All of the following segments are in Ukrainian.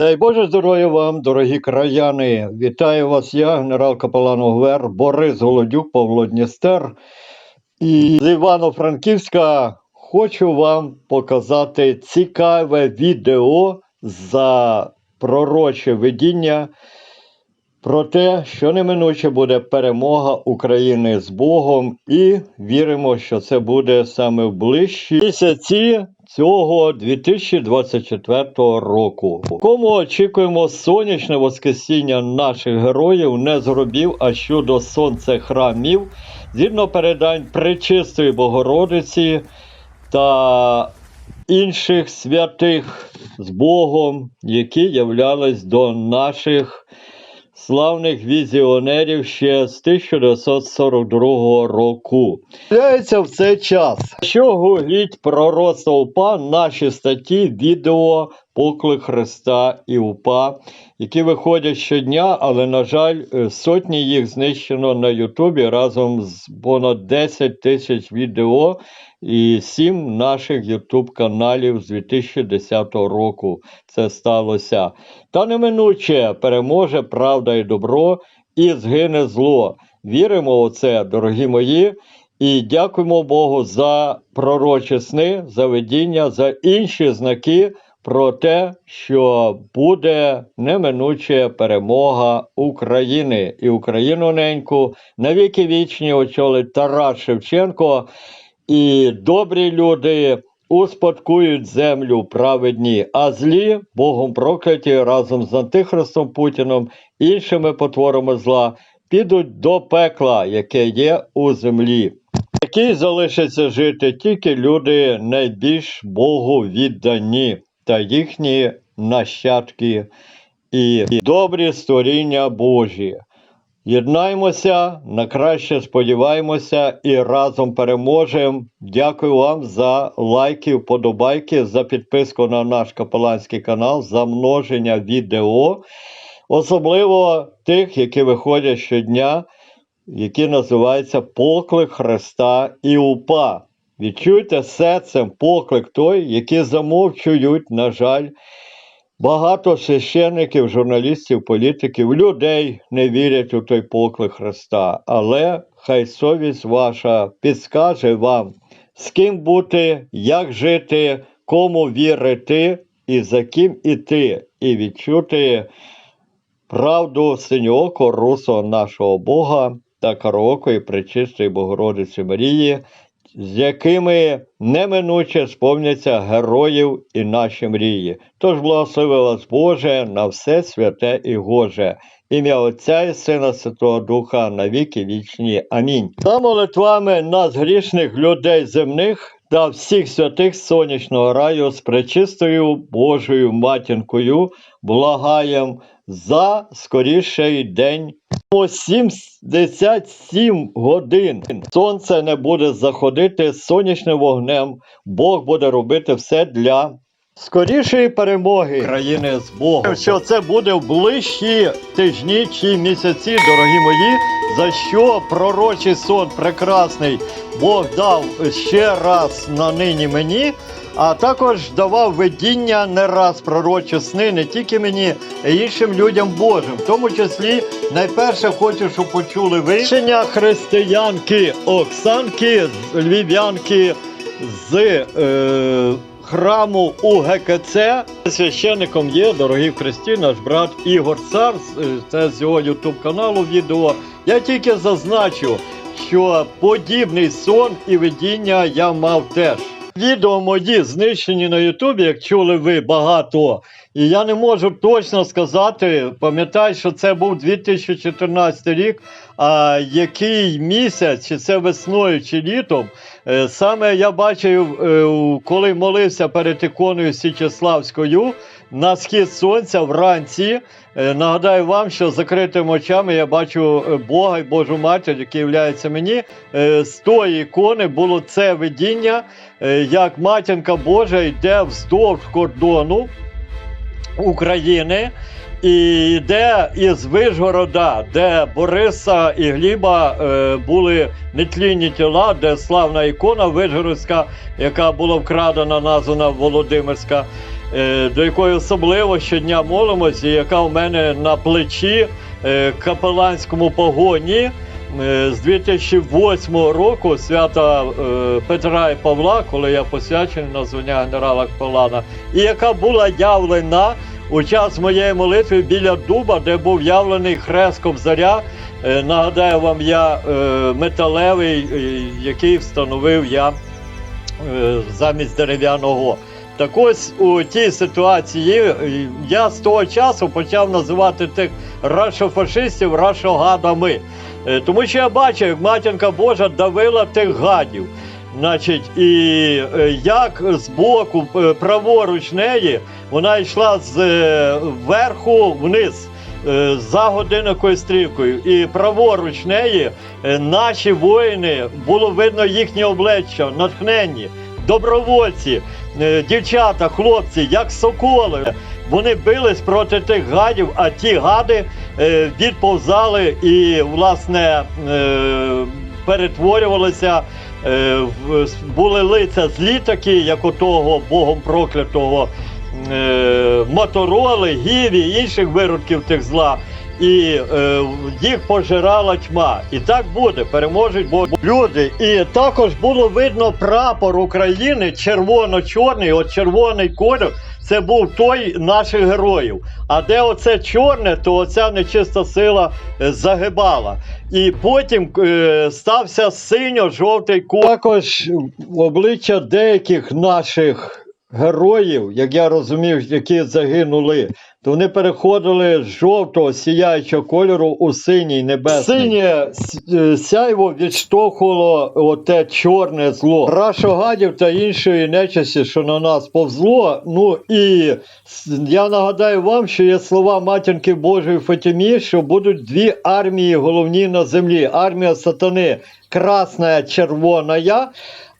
Дай Боже здоров'я вам, дорогі краяни! Вітаю вас я, генерал капелан ОГВР Борис Голодюк, Павло Дністер. І з Івано-Франківська хочу вам показати цікаве відео за пророче видіння про те, що неминуче буде перемога України з Богом, і віримо, що це буде саме в ближчі місяці цього 2024 року. Кому очікуємо сонячне воскресіння наших героїв, не зробів, а щодо сонце храмів, згідно передань Пречистої Богородиці та інших святих з Богом, які являлись до наших славних візіонерів ще з 1942 року. Являється в цей час, що гугліть пророцтво УПА, наші статті, відео, поклик Христа і УПА, які виходять щодня, але, на жаль, е, сотні їх знищено на Ютубі разом з понад 10 тисяч відео і 7 наших Ютуб каналів з 2010 року. Це сталося. Та неминуче переможе правда і добро, і згине зло. Віримо у це, дорогі мої, і дякуємо Богу за пророчі сни, за видіння, за інші знаки про те, що буде неминуче перемога України і Україну неньку навіки вічні очолить Тарас Шевченко. І добрі люди успадкують землю праведні, а злі Богом прокляті разом з Антихристом Путіном, іншими потворами зла підуть до пекла, яке є у землі. Який залишиться жити тільки люди найбільш Богу віддані та їхні нащадки і добрі створіння Божі. Єднаймося, на краще сподіваємося і разом переможемо. Дякую вам за лайки, вподобайки, за підписку на наш капеланський канал, за множення відео, особливо тих, які виходять щодня, які називаються Поклик Христа і УПА. Відчуйте серцем поклик той, який замовчують, на жаль, Багато священників, журналістів, політиків, людей не вірять у той поклик Христа, але хай совість ваша підскаже вам, з ким бути, як жити, кому вірити і за ким іти, і відчути правду синьоокого русого нашого Бога та караокої пречистої Богородиці Марії, з якими неминуче сповняться героїв і наші мрії. Тож благослови вас Боже на все святе і Гоже. Ім'я Отця і Сина Святого Духа на віки вічні. Амінь. За молитвами нас грішних людей земних та всіх святих сонячного раю з пречистою Божою матінкою благаєм за скоріший день 77 годин сонце не буде заходити сонячним вогнем. Бог буде робити все для скорішої перемоги країни з Богом. Що це буде в ближчі тижні чи місяці, дорогі мої, за що пророчий сон прекрасний Бог дав ще раз на нині мені. А також давав видіння не раз пророчі сни не тільки мені, а іншим людям Божим. В тому числі найперше хочу, щоб почули ви Рішення християнки Оксанки, львів'янки з е, храму УГКЦ. Священником є, дорогі в Христі, наш брат Ігор Цар. е, Це з його ютуб каналу відео. Я тільки зазначу, що подібний сон і видіння я мав теж. Відео мої знищені на Ютубі, як чули ви багато. І я не можу точно сказати, пам'ятаю, що це був 2014 рік, а який місяць, чи це весною, чи літом. Е, Саме я бачив, е, коли молився перед іконою Січеславською на схід сонця вранці. Е, Нагадаю вам, що закритими очами я бачу е, Бога і Божу матір, який являється мені. Е, З тої ікони було це видіння, як матінка Божа йде вздовж кордону України. І йде із Вишгорода, де Бориса і Гліба е, були нетлінні тіла, де славна ікона Вишгородська, яка була вкрадена, названа Володимирська. Е, до якої особливо щодня молимося, яка в мене на плечі е, капеланському погоні. Е, З 2008 року свята Петра і Павла, коли я посвячений на звання генерала Капелана, і яка була явлена у час моєї молитви біля дуба, де був явлений хрест Кобзаря. Нагадаю вам, я металевий, який встановив я замість дерев'яного. Так ось у тій ситуації е, я з того часу почав називати тих рашофашистів рашогадами. Е, Тому що я бачив, як матінка Божа давила тих гадів. Значить, і е, як з боку праворуч неї вона йшла з верху вниз за годинникою стрілкою. І праворуч неї наші воїни було видно їхні обличчя, натхненні, добровольці, дівчата, хлопці, як соколи. Вони бились проти тих гадів, а ті гади е, відповзали і, власне, е, перетворювалися. Е, були лиця злі такі, як у того богом проклятого е, Мотороли, Гіві, інших виродків тих зла. І е, їх пожирала тьма. І так буде, переможуть бо люди. І також було видно прапор України червоно-чорний, от червоний кольор. Це був той наших героїв. А де оце чорне, то оця нечиста сила е, загибала. І потім е, стався синьо-жовтий колір. Також обличчя деяких наших героїв, як я розумів, які загинули, то вони переходили з жовтого сіяючого кольору у синій небесний. Синє е, сяйво відштовхувало оте чорне зло. Рашогадів та іншої нечисті, що на нас повзло. Ну і я нагадаю вам, що є слова матінки Божої Фатімі, що будуть дві армії головні на землі: армія сатани красна, червона,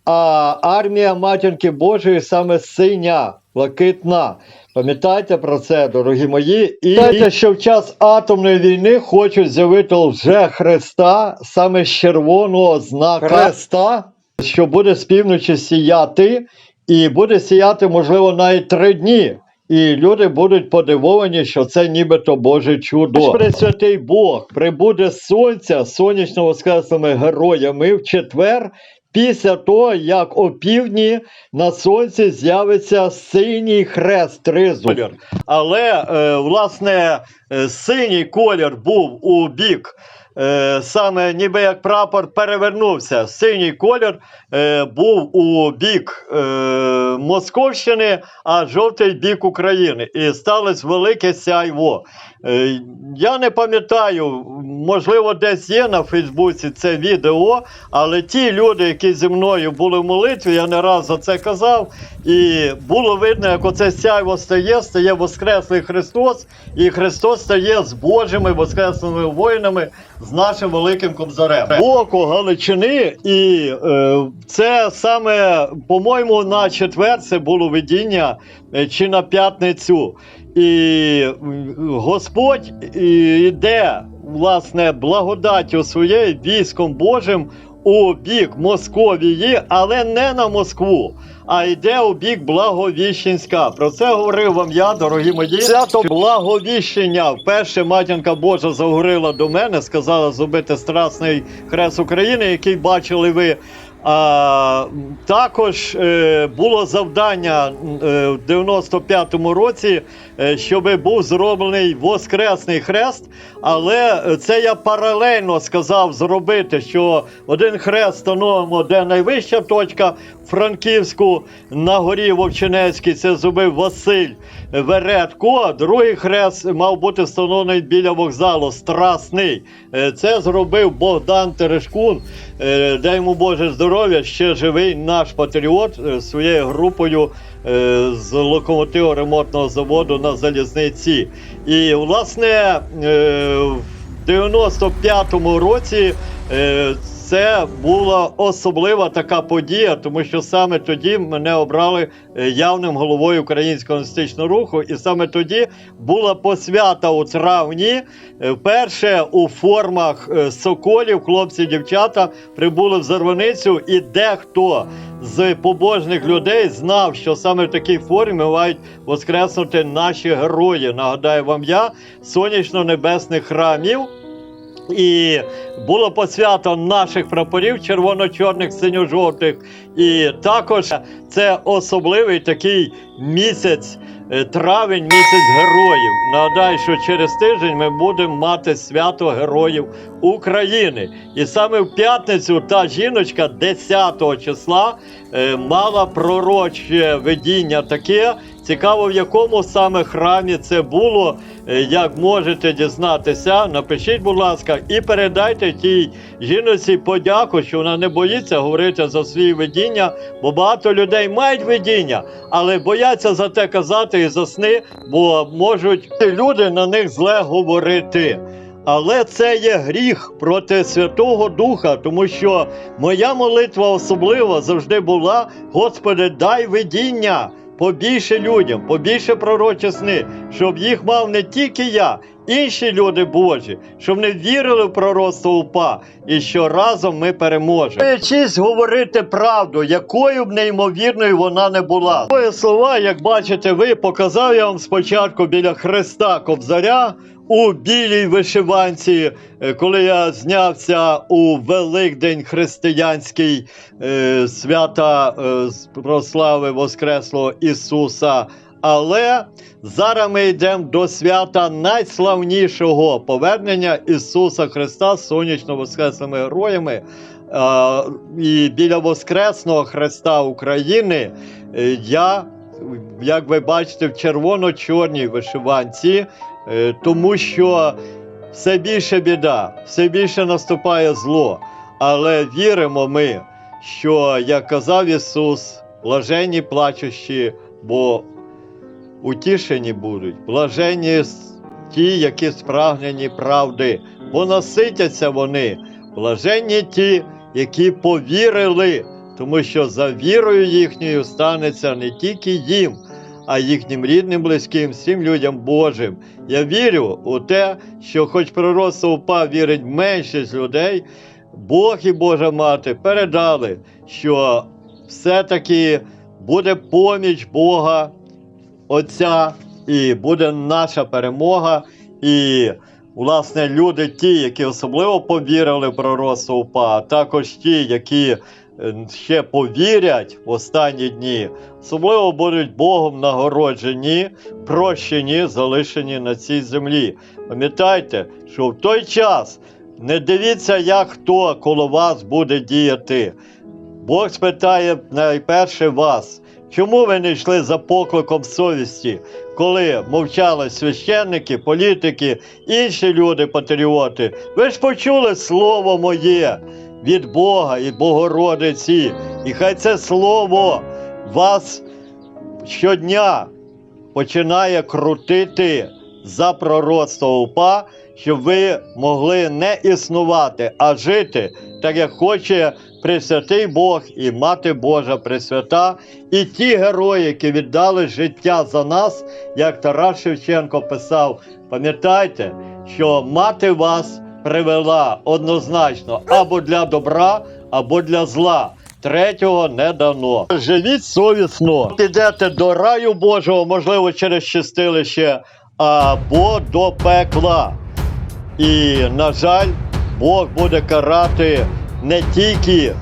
а армія матінки Божої саме синя, блакитна. Пам'ятайте про це, дорогі мої. І знаєте, що в час атомної війни хочуть з'явити вже Христа, саме з червоного знака Христа, що буде з півночі сіяти, і буде сіяти, можливо, навіть три дні. І люди будуть подивовані, що це нібито Боже чудо. Пресвятий Бог прибуде з сонця сонячно воскресними героями в четвер. Після того, як о півдні на сонці з'явиться синій хрест тризуб. Але е, власне е, синій колір був у бік. Е, саме ніби як прапор перевернувся. Синій колір е, був у бік е, Московщини, а жовтий бік України. І сталося велике сяйво. Е, я не пам'ятаю, можливо, десь є на Фейсбуці це відео, але ті люди, які зі мною були в молитві, я не раз за це казав. І було видно, як оце сяйво стає, стає Воскреслий Христос, і Христос стає з Божими воскресними воїнами, з нашим великим кобзарем. Боку Галичини, і е, це саме, по-моєму, на четвер це було видіння е, чи на п'ятницю. І Господь і- йде, власне, благодаттю своєю військом Божим у бік Московії, але не на Москву, а йде у бік Благовіщенська. Про це говорив вам я, дорогі мої. Свято Благовіщення. Вперше матінка Божа заговорила до мене, сказала зробити страсний хрест України, який бачили ви. А, також е, було завдання е, в 95-му році, е, щоб був зроблений Воскресний хрест. Але це я паралельно сказав зробити, що один хрест становимо, де найвища точка Франківську на горі Вовчинецькій, це зробив Василь Веретко. Другий хрест мав бути встановлений біля вокзалу Страсний. Е, Це зробив Богдан Терешкун. Е, Дай йому Боже здоров'я, ще живий наш патріот е, своєю групою з локомотиву ремонтного заводу на залізниці. І, власне, в 95-му році Це була особлива така подія, тому що саме тоді мене обрали е, явним головою українського комуністичного руху, і саме тоді була посвята у травні. Е, Вперше у формах е, соколів, хлопці, дівчата прибули в Зарваницю, і дехто з побожних людей знав, що саме в такій формі мають воскреснути наші герої. Нагадаю вам я сонячно-небесних храмів. І було посвято наших прапорів червоно-чорних, синьо-жовтих. І також це особливий такий місяць, е, травень, місяць героїв. Нагадаю, що через тиждень ми будемо мати свято героїв України. І саме в п'ятницю та жіночка 10 числа е, мала пророче видіння таке. Цікаво, в якому саме храмі це було. Е, Як можете дізнатися, напишіть, будь ласка, і передайте тій жіночці подяку, що вона не боїться говорити за свої видіння, бо багато людей мають видіння, але бояться за те казати і за сни, бо можуть люди на них зле говорити. Але це є гріх проти Святого Духа, тому що моя молитва особлива завжди була: Господи, дай видіння побільше людям, побільше пророчі сни, щоб їх мав не тільки я, інші люди Божі, щоб не вірили в пророцтво УПА, і що разом ми переможемо. Чись говорити правду, якою б неймовірною вона не була. Твої слова, як бачите, ви показав я вам спочатку біля Христа Кобзаря. У білій вишиванці, е, коли я знявся у Великдень християнський е, свята е, прослави Воскреслого Ісуса. Але зараз ми йдемо до свята найславнішого повернення Ісуса Христа з сонячно воскреслими героями. І біля Воскресного Христа України я, як ви бачите, в червоно-чорній вишиванці, тому що все більше біда, все більше наступає зло. Але віримо ми, що, як казав Ісус, блаженні плачущі, бо утішені будуть, блаженні с- ті, які спрагнені правди, бо наситяться вони, блаженні ті, які повірили, тому що за вірою їхньою станеться не тільки їм, а їхнім рідним, близьким, всім людям Божим. Я вірю у те, що, хоч пророцтво УПА вірить меншість людей, Бог і Божа Мати передали, що все-таки буде поміч Бога Отця, і буде наша перемога. І, власне, люди, ті, які особливо повірили в пророцтво УПА, а також ті, які ще повірять в останні дні, особливо будуть Богом нагороджені, прощені, залишені на цій землі. Пам'ятайте, що в той час не дивіться, як хто коло вас буде діяти. Бог спитає найперше вас, чому ви не йшли за покликом совісті, коли мовчали священники, політики, інші люди, патріоти. Ви ж почули слово моє від Бога і Богородиці, і хай це слово вас щодня починає крутити за пророцтво УПА, щоб ви могли не існувати, а жити, так як хоче Пресвятий Бог і Мати Божа Пресвята, і ті герої, які віддали життя за нас, як Тарас Шевченко писав, пам'ятайте, що мати вас привела однозначно або для добра, або для зла. Третього не дано. Живіть совісно, підете до раю Божого, можливо, через чистилище, або до пекла. І, на жаль, Бог буде карати не тільки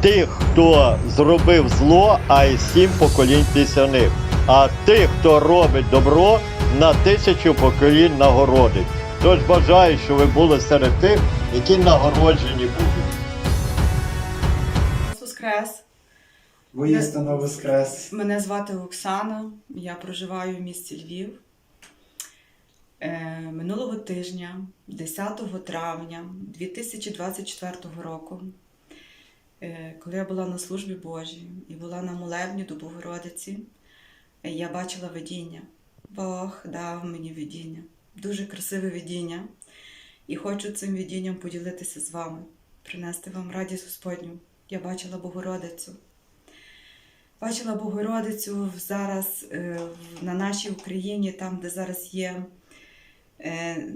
тих, хто зробив зло, а й сім поколінь після них. А тих, хто робить добро, на тисячу поколінь нагородить. Тож бажаю, щоб ви були серед тих, які нагороджені будуть. Воскрес. Воістину воскрес. Мене звати Оксана, я проживаю в місті Львів. Е, Минулого тижня, 10 травня 2024 року, е, коли я була на службі Божій і була на молебні до Богородиці, е, я бачила видіння. Бог дав мені видіння, дуже красиве видіння. І хочу цим видінням поділитися з вами. принести вам радість Господню. Я бачила Богородицю. Бачила Богородицю зараз е, на нашій Україні, там, де зараз є е,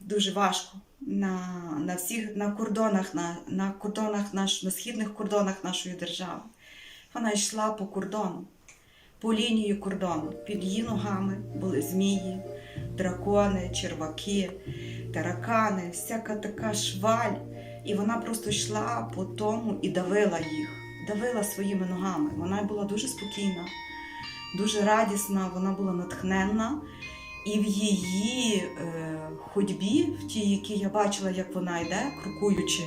дуже важко. На, на всіх на кордонах, на, на кордонах наш, на східних кордонах нашої держави. Вона йшла по кордону, по лінії кордону. Під її ногами були змії, дракони, черваки, таракани, всяка така шваль. І вона просто йшла по тому і давила їх, давила своїми ногами. Вона була дуже спокійна, дуже радісна, вона була натхненна. І в її е, ходьбі, в тій, якій я бачила, як вона йде, крокуючи,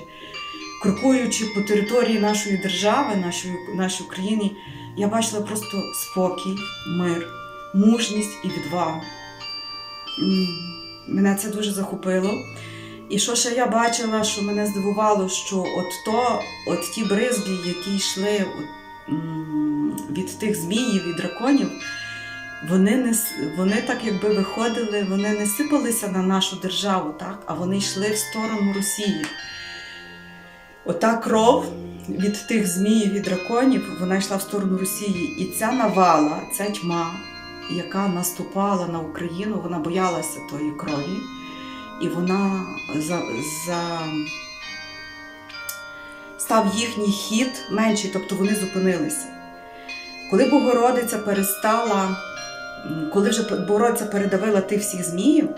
крокуючи по території нашої держави, нашої, нашої України, я бачила просто спокій, мир, мужність і відвагу. Мене це дуже захопило. І що ще я бачила, що мене здивувало, що от то, от ті бризги, які йшли від тих зміїв і драконів, вони не вони так якби виходили, вони не сипалися на нашу державу, так, а вони йшли в сторону Росії. Ота кров від тих зміїв і драконів, вона йшла в сторону Росії. І ця навала, ця тьма, яка наступала на Україну, вона боялася тої крові. І вона за, за... став їхній хід менший, тобто вони зупинилися. Коли Богородиця перестала, коли вже Богородиця передавила тих всіх зміїв,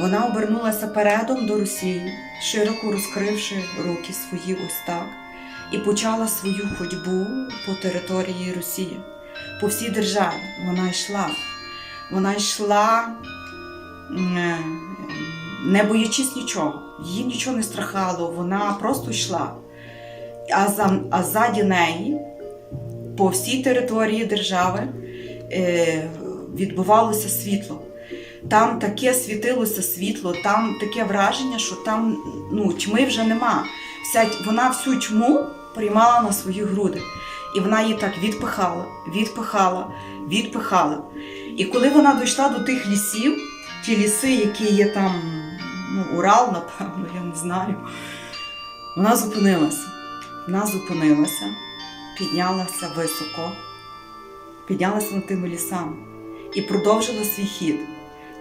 вона обернулася передом до Росії, широко розкривши руки свої ось так, і почала свою ходьбу по території Росії, по всій державі. Вона йшла. Вона йшла, е, не боячись нічого. Її нічого не страхало, вона просто йшла. А, за, а ззаді неї, по всій території держави, е, відбувалося світло. Там таке світилося світло, там таке враження, що там ну, тьми вже нема. Вся, вона всю тьму приймала на свої груди. І вона її так відпихала, відпихала, відпихала. І коли вона дійшла до тих лісів, ті ліси, які є там, ну, Урал, напевно, я не знаю, вона зупинилася. Вона зупинилася, піднялася високо, піднялася над тими лісами і продовжила свій хід.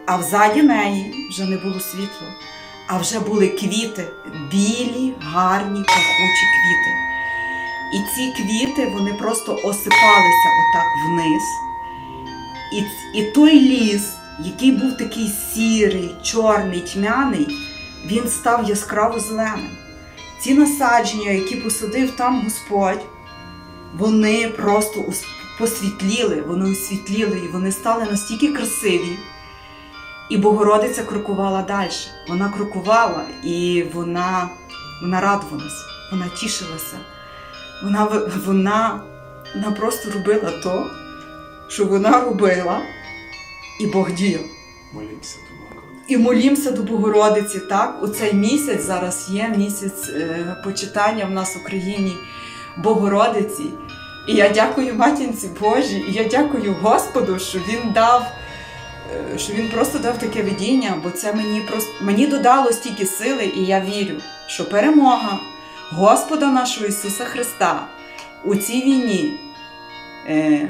А взаді неї вже не було світла, а вже були квіти, білі, гарні, пахучі квіти. І ці квіти вони просто осипалися отак вниз. І, і той ліс, який був такий сірий, чорний, тьмяний, він став яскраво зеленим. Ці насадження, які посадив там Господь, вони просто посвітліли, вони освітліли, і вони стали настільки красиві. І Богородиця крокувала далі. Вона крокувала і вона, вона радувалася, вона тішилася. Вона, вона, вона просто робила то, що вона робила, і Бог діяв. Молімося до Бога. І молімося до Богородиці, так? У цей місяць зараз є місяць е, почитання в нас в Україні Богородиці. І я дякую матінці Божій, і я дякую Господу, що Він дав, е, що Він просто дав таке видіння, бо це мені просто мені додало стільки сили, і я вірю, що перемога Господа нашого Ісуса Христа у цій війні е,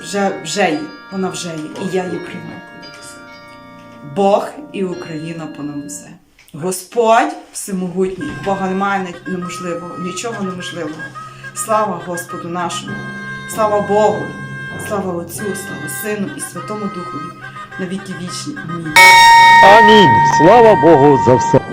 вже, вже є. Вона вже є, і я її приймаю. Бог і Україна понад усе. Господь всемогутній, Бога немає неможливого, нічого неможливого. Слава Господу нашому, слава Богу, слава Отцю, слава Сину і Святому Духові на віки вічні. Амінь. Амінь. Слава Богу за все.